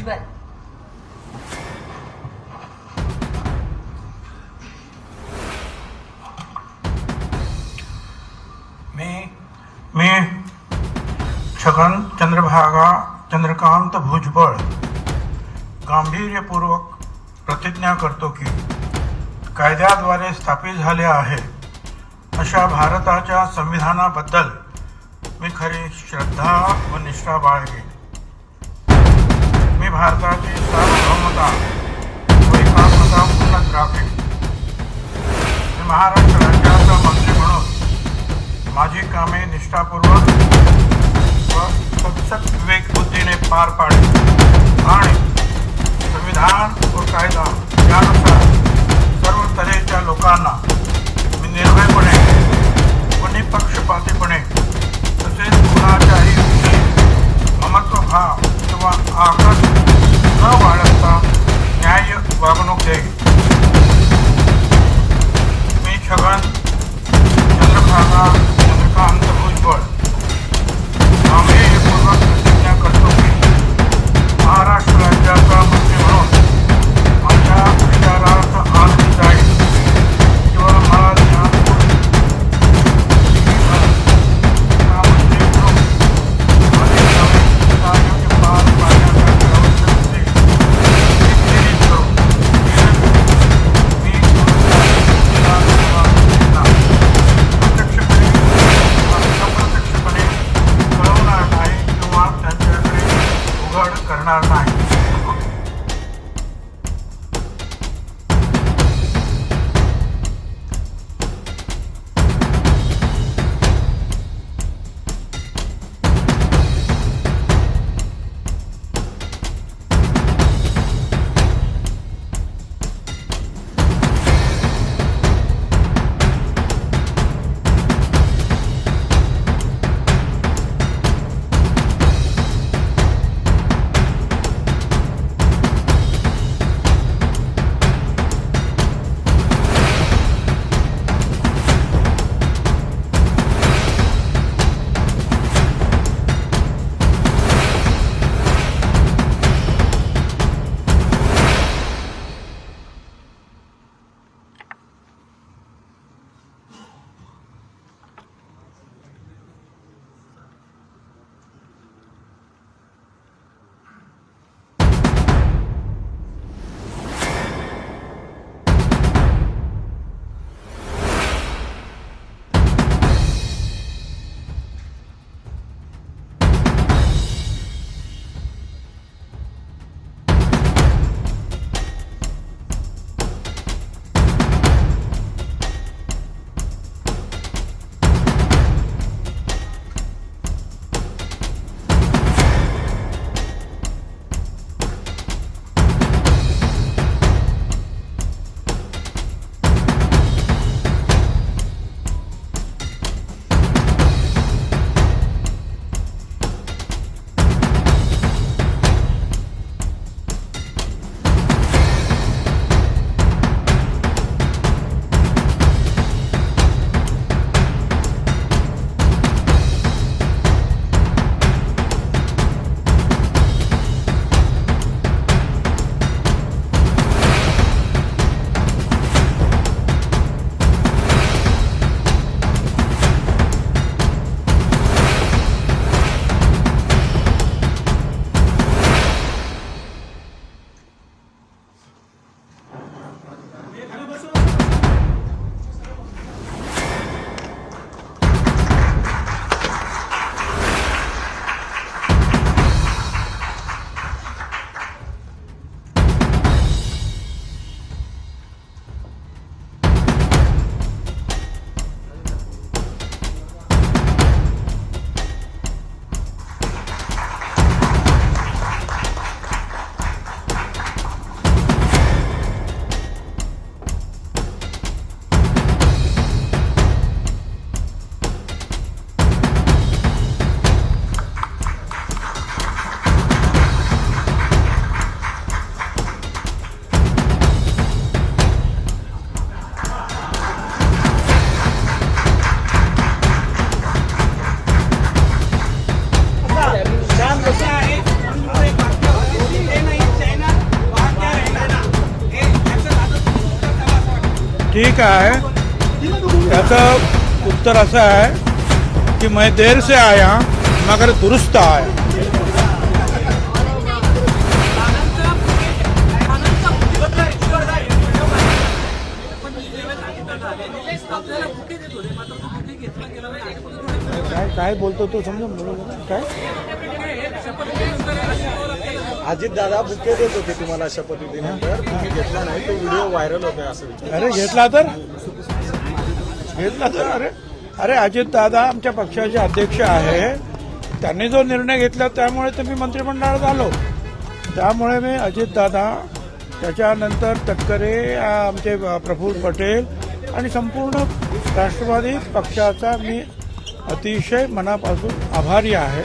चंद्रकांत मी मी छगन चंद्रभागा चंद्रकांत भुजबळ गांभीर्यपूर्वक प्रतिज्ञा करतो की कायद्याद्वारे स्थापित झाले आहे अशा भारताच्या संविधानाबद्दल मी खरी श्रद्धा व निष्ठा बाळगेन. भारताची सार्वभौमता व एकात्मता उन्नत मी महाराष्ट्र राज्याचा मंत्री म्हणून माझी कामे निष्ठापूर्वक व सतसत विवेक बुद्धीने पार पाडली. आणि संविधान व कायदा यानुसार सर्व तऱ्हेच्या लोकांना मी निर्भयपणे व निपक्षपातीपणे तसेच कुणाच्याही ममत्वभाव किंवा आकस काय आहे उत्तर असं आहे कि मैं देर से आया मगर दुरुस्त आया। काय काय बोलतो तो समजून? काय? अजित दादा बुके देत होते तुम्हाला शपथविधीनंतर तुम्ही घेतला नाही तो व्हिडिओ व्हायरल होतोय असं विचार अरे घेतला तर? घेतला तर? अरे अरे अजित दादा आमच्या पक्षाचे अध्यक्ष आहे. त्यांनी जो निर्णय घेतला त्यामुळे तर मी मंत्रिमंडळात आलो. त्यामुळे मी अजित दादा त्याच्यानंतर तटकरे आमचे प्रफुल्ल पटेल आणि संपूर्ण राष्ट्रवादी पक्षाचा मी अतिशय मनापासून आभारी आहे.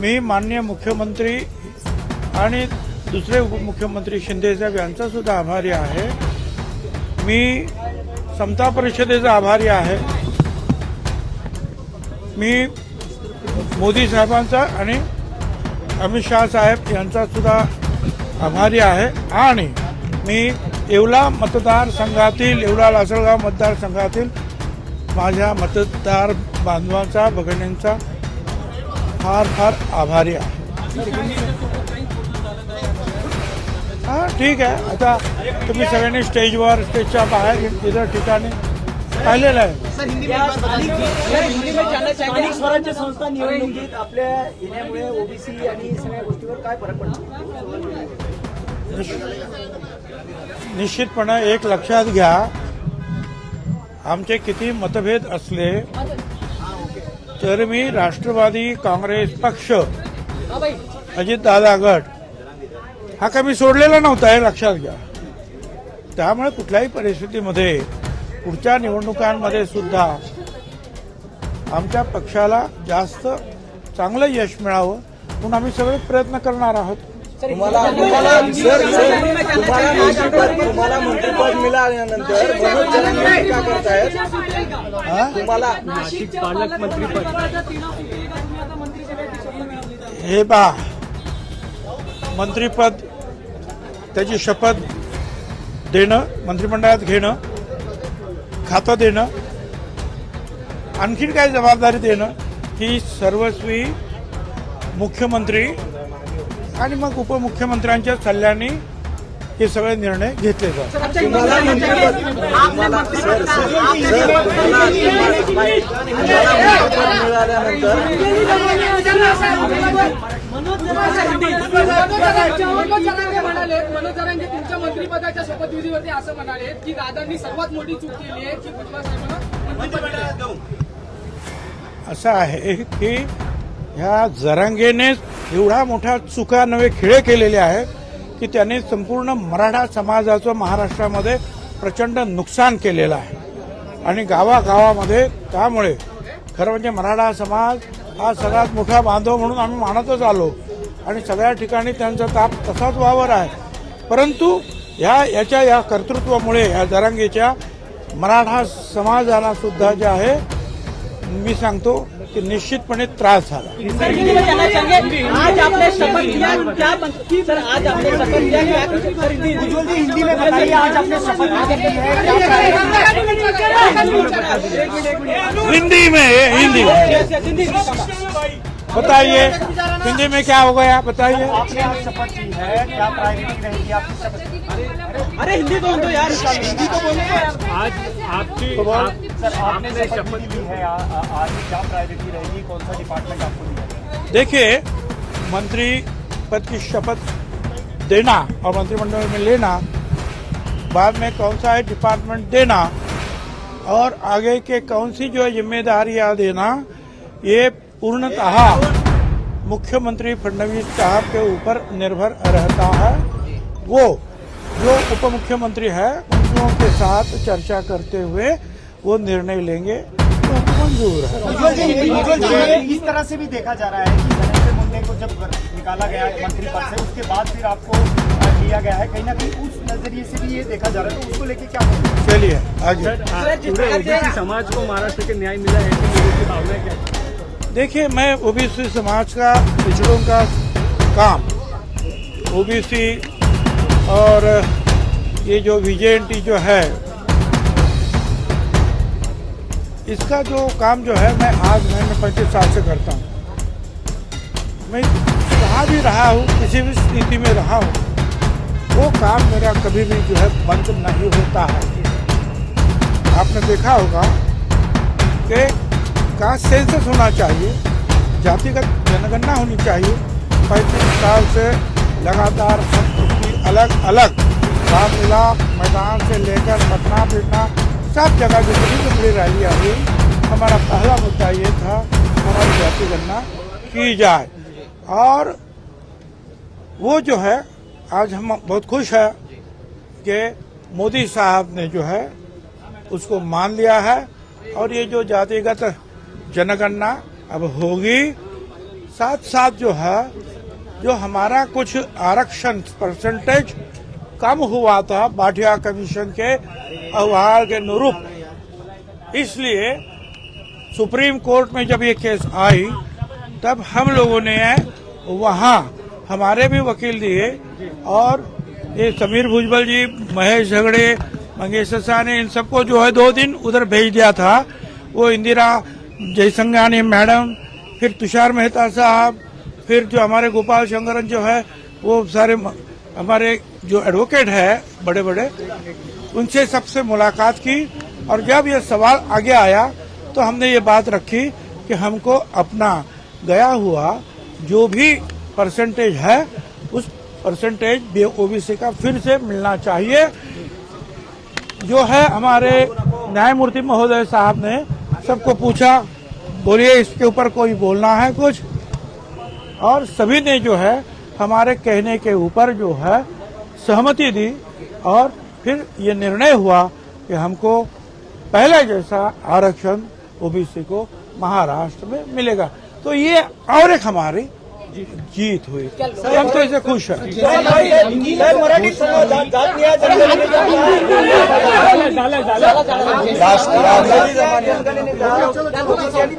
मी माननीय मुख्यमंत्री आणि दुसरे उपमुख्यमंत्री शिंदेसाहेब यांचा सुद्धा आभारी आहे. मी समता परिषदेचा आभारी आहे. मी मोदी साहेबांचा आणि अमित शहा साहेब यांचा सुद्धा आभारी आहे. आणि मी येवला मतदारसंघातील येवला लासलगाव मतदारसंघातील माझ्या मतदार बांधवांचा भगिनींचा फार फार आभारी आहे. हा ठीक आहे. आता तुम्ही सगळ्यांनी स्टेजवर स्टेजच्या बाहेर इतर ठिकाणी पाहिलेलं आहे. स्थानिक स्वराज्य संस्था निवडणुकीत आपल्या येण्यामुळे ओबीसी आणि सगळ्या गोष्टीवर काय फरक पडतो? निश्चितपणे एक लक्षात घ्या आमचे किती मतभेद असले तर मी राष्ट्रवादी काँग्रेस पक्ष अजितदादा गट हा काय मी सोडलेला नव्हता हे लक्षात घ्या. त्यामुळे कुठल्याही परिस्थितीमध्ये पुढच्या निवडणुकांमध्ये सुद्धा आमच्या पक्षाला जास्त चांगलं यश मिळावं म्हणून आम्ही सगळे प्रयत्न करणार आहोत. तुम्हाला तुम्हाला मंत्रिपद मिळाल्यानंतर टीका करतायत? हा? तुम्हाला हे पा मंत्रीपद त्याची शपथ देणं मंत्रिमंडळात घेणं खातं देणं आणखीन काय जबाबदारी देणं ही सर्वस्वी मुख्यमंत्री आणि मग उपमुख्यमंत्र्यांच्या सल्ल्याने हे सगळे निर्णय घेतले जातात. म्हणाले मनोज जरांगे तुमच्या मंत्रिपदाच्या शपथविधीवरती असं म्हणाले की दादांनी सर्वात मोठी चूक केली आहे की भुजबळ साहेबांना मंत्रिपद देऊन असं आहे की ह्या जरांगेने एवढा मोठा चुका नवे खेळ केलेले आहेत की त्याने संपूर्ण मराठा समाजाचं महाराष्ट्रामध्ये प्रचंड नुकसान केलेलं आहे. आणि गावागावामध्ये त्यामुळे खरं म्हणजे मराठा समाज हा सगळ्यात मोठा बांधव म्हणून आम्ही मानतच आलो. आणि सगळ्या ठिकाणी त्यांचा ताप तसाच वावर आहे. परंतु ह्या याच्या या कर्तृत्वामुळे या जरांगेच्या मराठा समाजाला सुद्धा जे आहे मी सांगतो की निश्चितपणे त्रास आज आपने शपथ लिया क्या सर आज आपने शपथ लिया हिंदी में आज आपने शपथ है हिंदी में हिंदी में बताइए हिंदी में क्या हो गया? बताइए। आपने आज शपथ ली है क्या प्रायोरिटी रहेगी आपकी शपथ? अरे हिंदी तो दो यार हिंदी तो बोलो आज आपकी तो आप- सर आपने शपथ ली है आ- आ- आज क्या प्रायोरिटी रहेगी? कौन सा डिपार्टमेंट आपको दिया देखिए मंत्री पद की शपथ देना और मंत्रिमंडल में लेना बाद में कौन सा है डिपार्टमेंट देना और आगे के कौन सी जो है जिम्मेदारियाँ देना ये पूर्णतः मुख्यमंत्री फडणवीस साहब के ऊपर निर्भर रहता है। वो जो उप मुख्यमंत्री है उनको के साथ चर्चा करते हुए वो निर्णय लेंगे। तो मंजूर है। इस तरह से भी देखा जा रहा है कि धनंजय मुंडे को जब निकाला गया है मंत्री पद से उसके बाद फिर आपको लिया गया है। कहीं ना कहीं उस नज़रिए से भी ये देखा जा रहा है। तो उसको लेके क्या चलिए आगे। पूरे समाज को महाराष्ट्र के न्याय मिला है की भावना क्या है? देखिए, मैं ओबीसी समाज का, पिछड़ों का काम, ओबीसी और ये जो वीजेएनटी जो है, इसका जो काम जो है, मैं आज मैं मैं पैंतीस साल से करता हूँ। मैं कहाँ भी रहा हूँ, किसी भी स्थिति में रहा हूँ, वो काम मेरा कभी भी जो है बंद नहीं होता है। आपने देखा होगा कि का सेंसस होना चाहिए, जातिगत जनगणना होनी चाहिए, पैंतीस साल से लगातार अलग अलग रामलीला मैदान से लेकर पटना पिटना सब जगह जितनी भी बड़ी रैलियाँ हुई हमारा पहला मुद्दा ये था, हमारी जाति गणना की जाए। और वो जो है, आज हम बहुत खुश है कि मोदी साहब ने जो है, उसको मान लिया है। और ये जो जातिगत जनगणना अब होगी। साथ साथ जो है, जो हमारा कुछ आरक्षण परसेंटेज कम हुआ था बाटिया कमीशन के अहवाल के अनुरूप। इसलिए सुप्रीम कोर्ट में जब ये केस आई, तब हम लोगों ने वहाँ हमारे भी वकील दिए और ये समीर भुजबल जी, महेश झगड़े, मंगेश ससाने, इन सबको जो है दो दिन उधर भेज दिया था। वो इंदिरा जयसंगानी मैडम, फिर तुषार मेहता साहब, फिर जो हमारे गोपाल शंकरन जो है, वो सारे हमारे जो एडवोकेट है बड़े बड़े उनसे सबसे मुलाकात की। और जब ये सवाल आगे आया तो हमने ये बात रखी कि हमको अपना गया हुआ जो भी परसेंटेज है, उस परसेंटेज बी ओबीसी का फिर से मिलना चाहिए। जो है हमारे न्यायमूर्ति महोदय साहब ने सबको पूछा, बोलिए, इसके ऊपर कोई बोलना है कुछ? और सभी ने जो है, हमारे कहने के ऊपर जो है, सहमति दी और फिर ये निर्णय हुआ कि हमको पहले जैसा आरक्षण ओबीसी को महाराष्ट्र में मिलेगा। तो ये और एक हमारी जीत हुई तो हम तो इसे खुश हैं साहेब, मराठी समाजात जात न्याय जनगणनेचा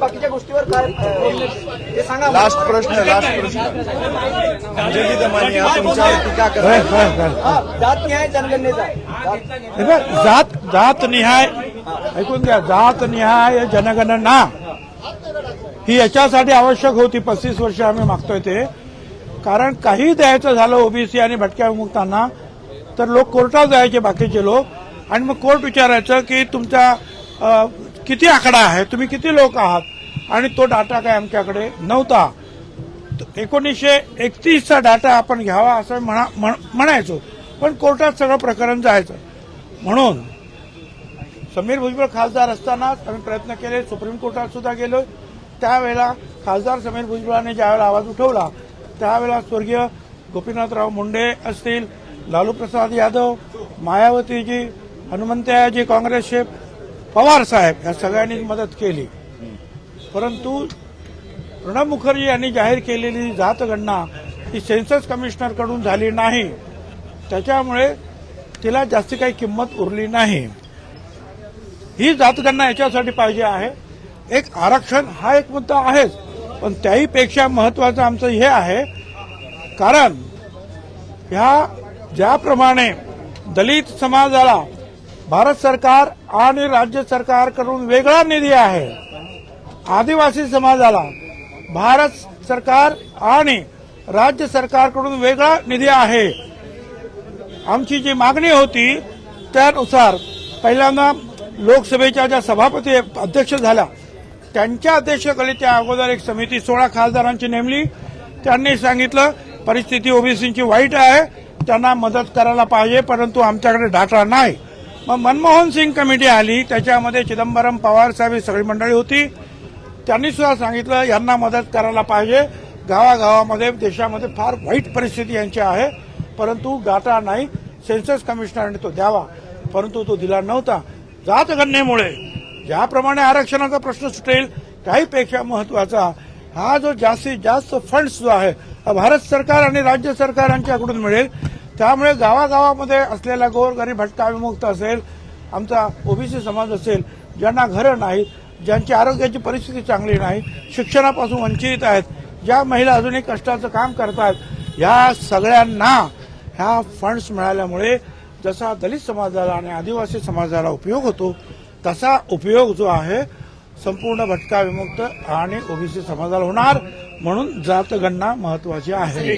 बाकीच्या गोष्टीवर काय ते सांगा लास्ट प्रश्न लास्ट प्रश्न अंजली दमानी हा तुमच्यावर टीका करत बस, बस, बस. हा, जात न्याय जनगणनेचा जात- हे बघ, जात जात निहाय ऐकून घ्या जात निहाय जनगणना ही याच्यासाठी आवश्यक होती. पस्तीस वर्ष आम्ही मागतोय ते. कारण काही द्यायचं झालं ओबीसी आणि भटक्या विमुक्तांना तर लोक कोर्टात जायचे बाकीचे लोक. आणि मग कोर्ट विचारायचं की तुमचा किती आकडा आहे? तुम्ही किती लोक आहात? आणि तो डाटा काय आमच्याकडे नव्हता. एकोणीसशे एकतीसचा डाटा आपण घ्यावा असं म्हणा म्हण- म्हणायचो. पण कोर्टात सगळं प्रकरण जायचं. म्हणून समीर भुजबळ खासदार असतानाच आम्ही प्रयत्न केले. सुप्रीम कोर्टात सुद्धा गेलो त्यावेळेला खासदार समीर भुजबळांनी ज्यावेळेला आवाज उठवला त्यावेळेला स्वर्गीय गोपीनाथराव मुंडे असतील लालू प्रसाद यादव मायावतीजी हनुमंतयाजी काँग्रेसचे पवार साहेब या सगळ्यांनी मदत केली. परंतु प्रणब मुखर्जी यांनी जाहीर केलेली जातगणना ही सेन्सस कमिशनरकडून झाली नाही. त्याच्यामुळे तिला जास्ती काही किंमत उरली नाही. ही जातगणना याच्यासाठी पाहिजे आहे. एक आरक्षण हा एक मुद्दा आहेच. पण त्याहीपेक्षा महत्वाचं आमचं हे आहे कारण ह्या ज्याप्रमाणे दलित समाजाला भारत सरकार आणि राज्य सरकारकडून वेगळा निधी आहे आदिवासी समाजाला भारत सरकार आणि राज्य सरकारकडून वेगळा निधी आहे. आमची जी मागणी होती त्यानुसार पहिल्यांदा लोकसभेच्या ज्या सभापती अध्यक्ष झाल्या त्यांच्या अध्यक्षतेखाली त्या अगोदर एक समिती सोळा खासदारांची नेमली. त्यांनी सांगितलं परिस्थिती ओबीसीची वाईट आहे त्यांना मदत करायला पाहिजे परंतु आमच्याकडे डाटा नाही. मग मनमोहन सिंग कमिटी आली त्याच्यामध्ये चिदंबरम पवार साहेब ही सगळी मंडळी होती. त्यांनी सुद्धा सांगितलं यांना मदत करायला पाहिजे. गावागावामध्ये देशामध्ये फार वाईट परिस्थिती यांची आहे परंतु डाटा नाही. सेन्सस कमिशनरने तो द्यावा परंतु तो दिला नव्हता. जातगणनेमुळे ज्याप्रमाणे आरक्षणाचा प्रश्न सुटेल काहीपेक्षा महत्त्वाचा. हा जो जास्तीत जास्त फंड्स जो आहे हा भारत सरकार आणि राज्य सरकारांच्याकडून मिळेल. त्यामुळे गावागावामध्ये असलेला गोरगरीब भटका विमुक्त असेल आमचा ओबीसी समाज असेल ज्यांना घरं नाहीत ज्यांची आरोग्याची परिस्थिती चांगली नाही शिक्षणापासून वंचित आहेत ज्या महिला अजूनही कष्टाचं काम करतात या सगळ्यांना ह्या फंड्स मिळाल्यामुळे जसा दलित समाजाला आणि आदिवासी समाजाला उपयोग होतो तसा उपयोग जो आहे संपूर्ण भटका विमुक्त आणि ओबीसी समाजाला होणार म्हणून जातगणना महत्वाची आहे.